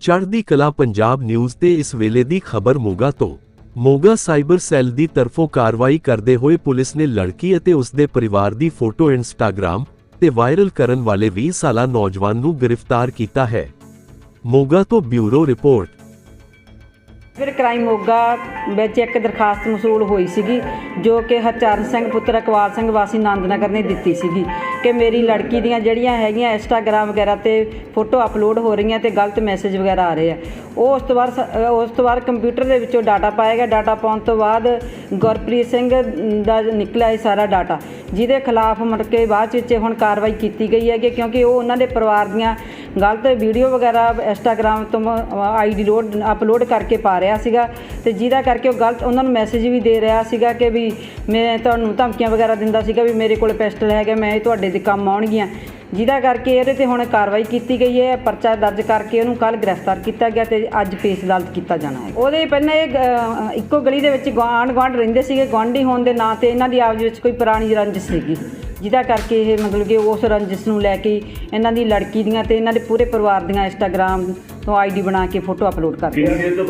ਚੜ੍ਹਦੀ ਕਲਾ ਪੰਜਾਬ ਨਿਊਜ਼ ਤੇ ਇਸ ਵੇਲੇ ਦੀ ਖਬਰ ਮੋਗਾ ਤੋਂ। ਮੋਗਾ ਸਾਈਬਰ ਸੈੱਲ ਦੀ ਤਰਫੋਂ ਕਾਰਵਾਈ ਕਰਦੇ ਹੋਏ ਪੁਲਿਸ ਨੇ ਲੜਕੀ ਅਤੇ ਉਸ ਦੇ ਪਰਿਵਾਰ ਦੀ ਫੋਟੋ ਇੰਸਟਾਗ੍ਰam ਤੇ ਵਾਇਰਲ ਕਰਨ ਵਾਲੇ 20 ਸਾਲਾ ਨੌਜਵਾਨ ਨੂੰ ਗ੍ਰਿਫਤਾਰ ਕੀਤਾ ਹੈ। ਮੋਗਾ ਤੋਂ ਬਿਊਰੋ ਰਿਪੋਰਟ। ਫਿਰ ਕ੍ਰਾਈਮ ਮੋਗਾ ਵਿੱਚ ਇੱਕ ਦਰਖਾਸਤ ਮਸੂਲ ਹੋਈ ਸੀਗੀ, ਜੋ ਕਿ ਹਰਚਰਨ ਸਿੰਘ, ਪੁੱਤਰ ਅਕਵਾਲ ਸਿੰਘ ਵਾਸੀ ਨੰਦਨਗਰ ਨੇ ਦਿੱਤੀ ਸੀਗੀ ਕਿ ਮੇਰੀ ਲੜਕੀ ਦੀਆਂ ਜਿਹੜੀਆਂ ਹੈਗੀਆਂ ਇੰਸਟਾਗ੍ਰam ਵਗੈਰਾ ਤੇ ਫੋਟੋ ਅਪਲੋਡ ਹੋ ਰਹੀਆਂ ਤੇ ਗਲਤ ਮੈਸੇਜ ਵਗੈਰਾ ਆ ਰਹੇ ਆ। ਉਹ ਉਸ ਤੋਂ ਬਾਅਦ ਸ- ਉਸ ਤੋਂ ਬਾਅਦ ਕੰਪਿਊਟਰ ਦੇ ਵਿੱਚੋਂ ਡਾਟਾ ਪਾਇਆ ਗਿਆ। ਡਾਟਾ ਪਾਉਣ ਤੋਂ ਬਾਅਦ ਗੁਰਪ੍ਰੀਤ ਸਿੰਘ ਦਾ ਨਿਕਲਿਆ ਇਹ ਸਾਰਾ ਡਾਟਾ, ਜਿਹਦੇ ਖਿਲਾਫ ਮੁੜ ਬਾਅਦ ਵਿੱਚ ਹੁਣ ਕਾਰਵਾਈ ਕੀਤੀ ਗਈ ਹੈ ਕਿ ਕਿਉਂਕਿ ਉਹ ਉਹਨਾਂ ਦੇ ਪਰਿਵਾਰ ਦੀਆਂ ਗਲਤ ਵੀਡੀਓ ਵਗੈਰਾ ਇੰਸਟਾਗ੍ਰam ਤੋਂ ਆਈਡੀ ਲੋਡ ਅਪਲੋਡ ਕਰਕੇ ਪਾ ਰਿਹਾ ਸੀਗਾ ਤੇ ਜਿਹਦਾ ਕਰਕੇ ਉਹ ਗਲਤ ਉਹਨਾਂ ਨੂੰ ਮੈਸੇਜ ਵੀ ਦੇ ਰਿਹਾ ਸੀਗਾ ਕਿ ਵੀ ਮੈਂ ਤੁਹਾਨੂੰ ਧਮਕੀਆਂ ਵਗੈਰਾ ਦਿੰਦਾ ਸੀਗਾ ਵੀ ਮੇਰੇ ਕੋਲ ਪਿਸਟਲ ਹੈਗਾ ਮੈਂ ਇਹ ਤੁਹਾਡੇ ਦੇ ਕੰਮ ਆਉਣਗੀਆਂ। ਜਿਹਦਾ ਕਰਕੇ ਇਹਦੇ ਤੇ ਹੁਣ ਕਾਰਵਾਈ ਕੀਤੀ ਗਈ ਹੈ ਪਰਚਾ ਦਰਜ ਕਰਕੇ ਉਹਨੂੰ ਕੱਲ ਗ੍ਰਿਫਤਾਰ ਕੀਤਾ ਗਿਆ ਤੇ ਅੱਜ ਪੇਸ਼ ਅਦਾਲਤ ਕੀਤਾ ਜਾਣਾ ਹੈ। ਉਹਦੇ ਪਹਿਲਾਂ ਇਹ ਅਹ, ਇੱਕੋ ਗਲੀ ਦੇ ਵਿੱਚ ਗੁਆਂਢ ਗੁਆਂਢ ਰਹਿੰਦੇ ਸੀਗੇ ਗੁਆਂਢੀ ਹੋਣ ਦੇ ਨਾਂ ਤੇ ਇਹਨਾਂ ਦੀ ਆਪਸ ਵਿੱਚ ਕੋਈ ਪੁਰਾਣੀ ਰੰਜਿਸ਼ ਸੀਗੀ। ਜਿਹਦਾ ਕਰਕੇ ਇਹ ਮਤਲਬ ਕਿ ਉਸ ਰੰਜਿਸ਼ ਨੂੰ ਲੈ ਕੇ ਇਹਨਾਂ ਦੀ ਲੜਕੀ ਦੀਆਂ ਤੇ ਇਹਨਾਂ ਦੇ ਪੂਰੇ ਪਰਿਵਾਰ ਦੀਆਂ ਇੰਸਟਾਗ੍ਰam ਤੋਂ ਆਈਡੀ ਬਣਾ ਕੇ ਫੋਟੋ ਅਪਲੋਡ ਕਰਦੇ ਕਿੰਨੀ ਤੋਂ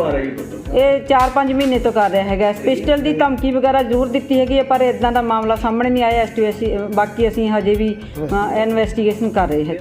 ਇਹ 4-5 ਮਹੀਨੇ ਤੋਂ ਕਰ ਰਿਹਾ ਹੈਗਾ। ਪਿਸਟਲ ਦੀ ਧਮਕੀ ਵਗੈਰਾ ਜ਼ਰੂਰ ਦਿੱਤੀ ਹੈਗੀ ਹੈ ਪਰ ਇਦਾਂ ਦਾ ਮਾਮਲਾ ਸਾਹਮਣੇ ਨਹੀਂ ਆਇਆ। ਐਸਟੀਐਸਸੀ ਬਾਕੀ ਅਸੀਂ ਹਜੇ ਵੀ ਇਨਵੈਸਟੀਗੇਸ਼ਨ ਕਰ ਰਹੇ ਹਾਂ